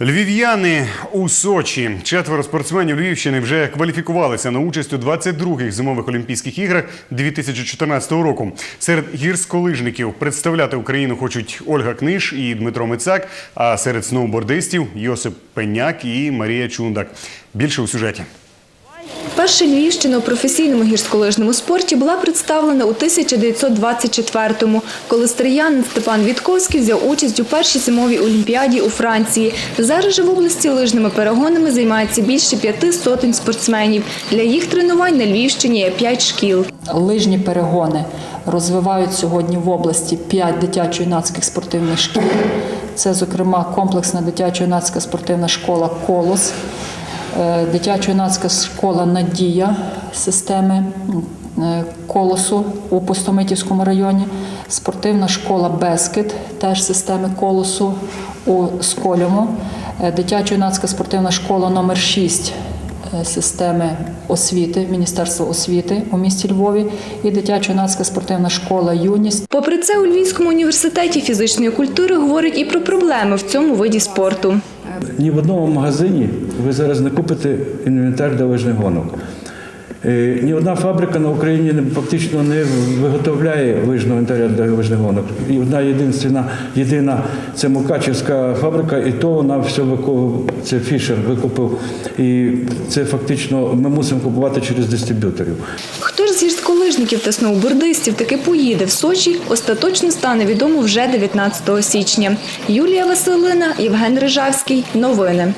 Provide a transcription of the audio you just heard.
Львів'яни у Сочі. Четверо спортсменів Львівщини вже кваліфікувалися на участь у 22-х зимових Олімпійських іграх 2014 року. Серед гірськолижників представляти Україну хочуть Ольга Книж і Дмитро Мицак, а серед сноубордистів Йосип Пеняк і Марія Чундак. Більше у сюжеті. Перша Львівщина у професійному гірськолижному спорті була представлена у 1924-му, коли стріянин Степан Вітковський взяв участь у першій зимовій олімпіаді у Франції. Зараз же в області лижними перегонами займається більше п'яти сотень спортсменів. Для їх тренувань на Львівщині є п'ять шкіл. Лижні перегони розвивають сьогодні в області 5 дитячо-юнацьких спортивних шкіл. Це, зокрема, комплексна дитячо-юнацька спортивна школа Колос, дитячо-юнацька школа Надія системи е, Колосу у Пустомитівському районі, спортивна школа Бескет, теж системи Колосу у Сколюму, е, дитячо-юнацька спортивна школа номер 6 е, системи освіти, Міністерства освіти у місті Львові і дитячо-юнацька спортивна школа Юність. Попри це, у Львівському університеті фізичної культури говорять і про проблеми в цьому виді спорту. Ні в одному магазині ви зараз не купите інвентар для лижних гонок. Е, Ні одна фабрика на Україні фактично не виготовляє лижного інвентаря для лижних гонок. І одна єдина, єдина це Мукачівська фабрика, і то вона все вику- це Фішер викупив. І це фактично ми мусимо купувати через дистриб'юторів. Хто ж з гірськолижників та сноубордистів таки поїде в Сочі, остаточно стане відомо вже 19 січня. Юлія Василина, Євген Рижавський. Новини.